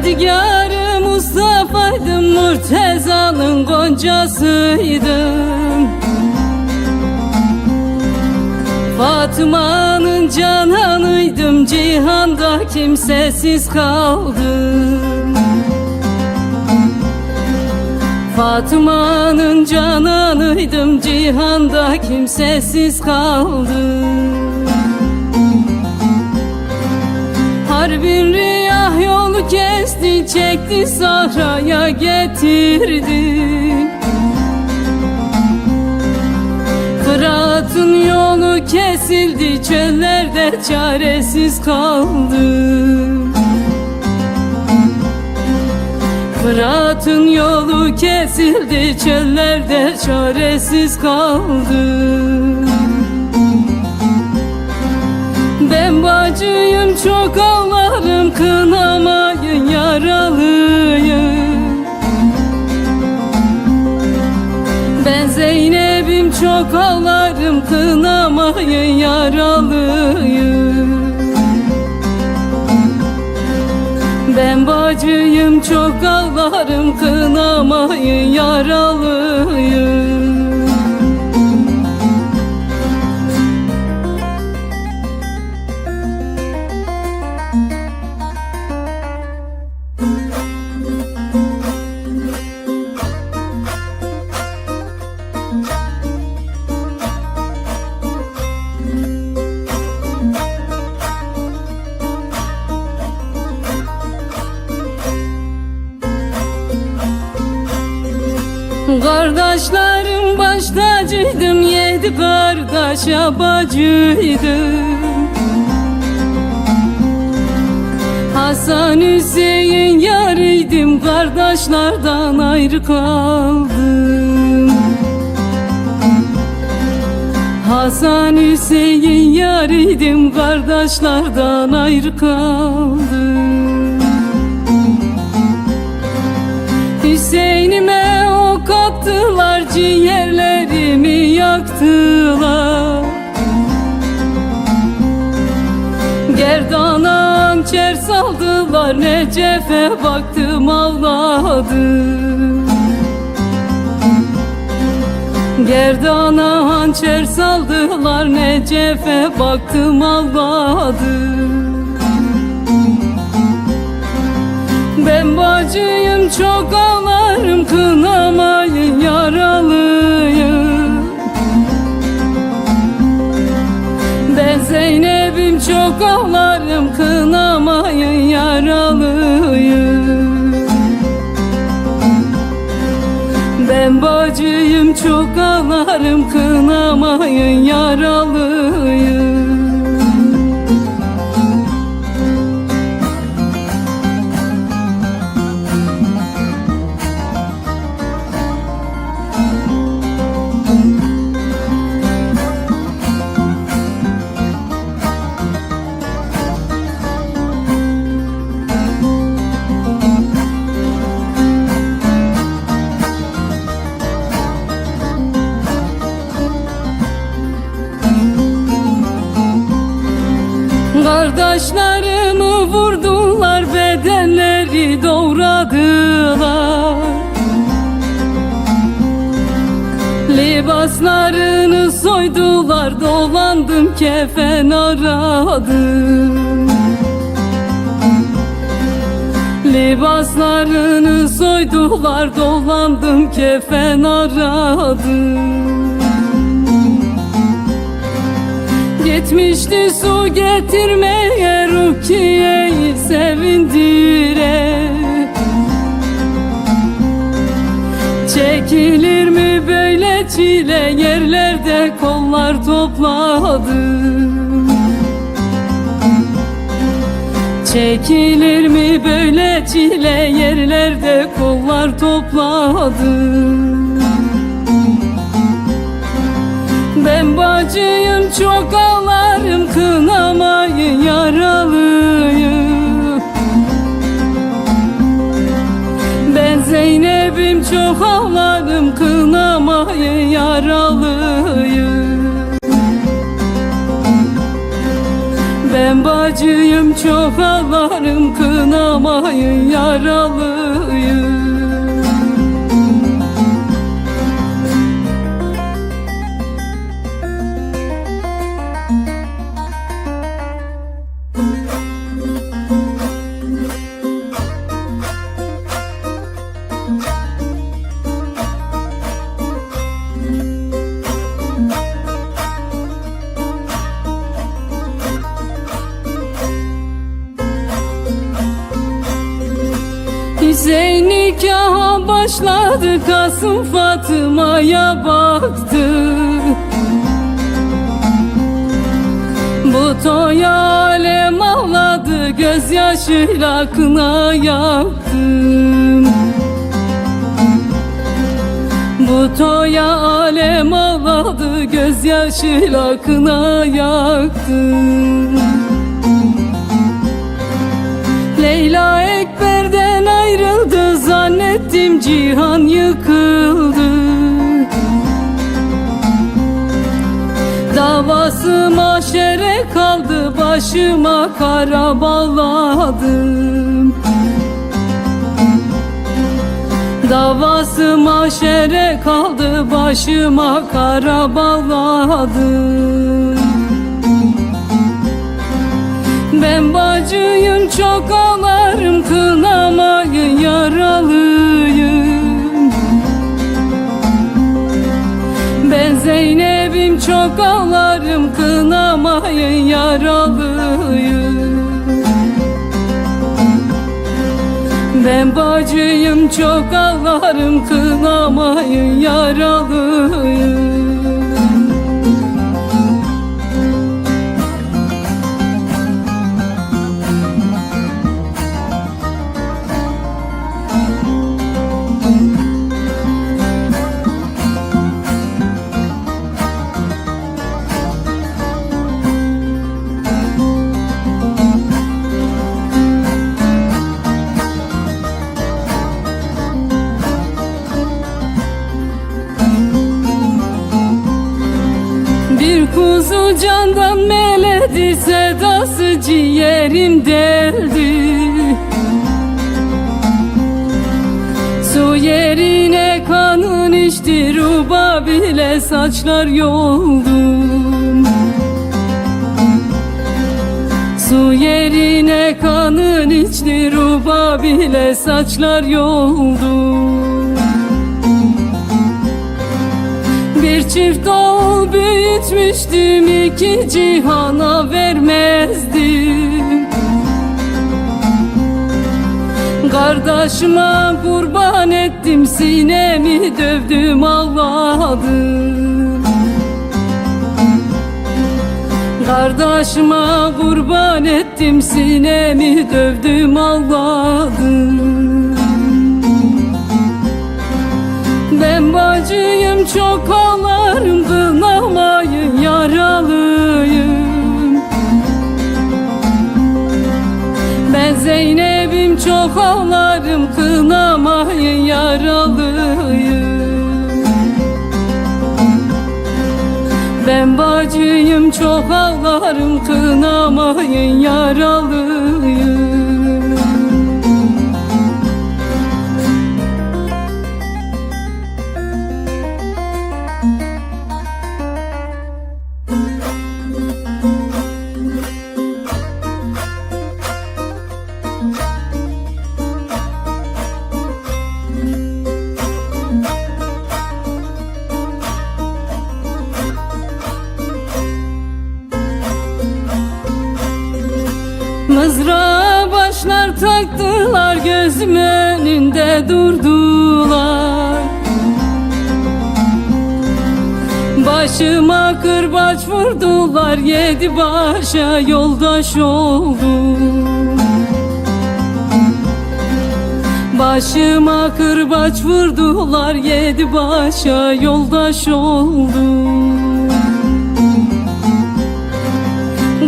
Yadigarı Mustafa'ydım Murteza'nın goncasıydım. Fatıma'nın cananıydım Cihanda kimsesiz kaldım. Fatıma'nın cananıydım Cihanda kimsesiz kaldım. Harbin riyah yolu kesti çekti sahraya getirdi. Fırat'ın yolu kesildi çöllerde çaresiz kaldım Fırat'ın yolu kesildi çöllerde çaresiz kaldım ben bacıyım çok ağlarım kınamayın yaralıyım. Ben Zeynep'im çok ağlarım. Kınamayın yaralıyım. Ben bacıyım çok ağlarım. Kınamayın yaralıyım Kardeşlerim baş tacıydım Yedi kardeş bacıydım Hasan Hüseyin yarıydım Kardeşlerden ayrı kaldım Hasan Hüseyin yarıydım Kardeşlerden ayrı kaldım. Hüseyin'ime ok attılar ciğerlerimi yaktılar. Gerdana hançer saldılar Necef'e baktım ağladım Gerdana hançer saldılar Necef'e baktım ağladım Ben bacıyım çok ağlarım kınamayın yaralıyım. Ben Zeynep'im çok ağlarım kınamayın yaralıyım Ben bacıyım çok ağlarım kınamayın yaralıyım Libaslarını soydular dolandım kefen aradım. Libaslarını soydular dolandım kefen aradım. Gitmişti su getirmeye Rukiye'yi sevindire Çekilir mi böyle çile yerlerde kollar topladım Çekilir mi böyle çile? Yerlerde kollar topladım Ben bacıyım çok ağlarım kınamayın yaralıyım. Ben Zeynep'im çok ağlarım kınamayın yaralıyım. Ben bacıyım çok ağlarım kınamayın yaralıyım başladı Kasım Fatıma'ya baktı. Bu toya alem ağladı Gözyaşıyla kına yaktım Bu toya alem ağladı Gözyaşıyla kına yaktım Zannettim cihan yıkıldı. Davası maşere kaldı Başıma kara bağladım. Davası maşere kaldı Başıma kara bağladım. Ben bacıyım çok ağlarım kınamayın yaralıyım Zeynep'im çok ağlarım kınamayın yaralıyım Ben bacıyım çok ağlarım kınamayın yaralıyım meledi sedası ciğerim deldi Su yerine kanın içti ruba bile saçlar yoldum. Su yerine kanın içti ruba bile saçlar yoldum Bir çift oğul büyütmüştüm iki cihana vermezdim. Kardeşime kurban ettim sinemi dövdüm ağladım. Kardeşime kurban ettim sinemi dövdüm ağladım ben bacıyım çok ağlarım kınamayın yaralıyım. Ben Zeynep'im çok ağlarım kınamayın yaralıyım. Ben bacıyım çok ağlarım kınamayın yaralıyım gözüm durdular. Başıma kırbaç vurdular yedi başa yoldaş oldum. Başıma kırbaç vurdular yedi başa yoldaş oldum.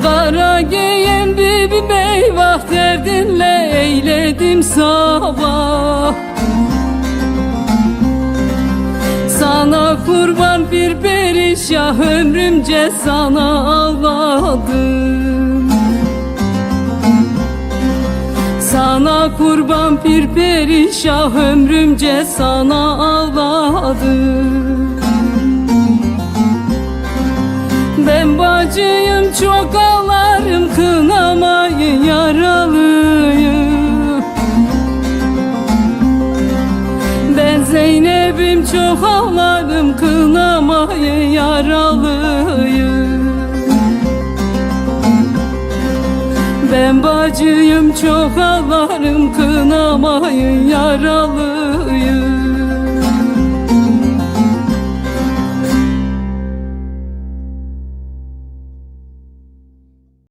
Kara giyen bibi beyvah eyledim sabah. Sana kurban bir perişah ömrümce sana ağladım. Sana kurban pir perişah ömrümce sana ağladım. Ben bacıyım çok ağlarım kınamayı yaralıyım Çok ağlarım kınamayı yaralıyım. Ben bacıyım çok ağlarım kınamayı yaralı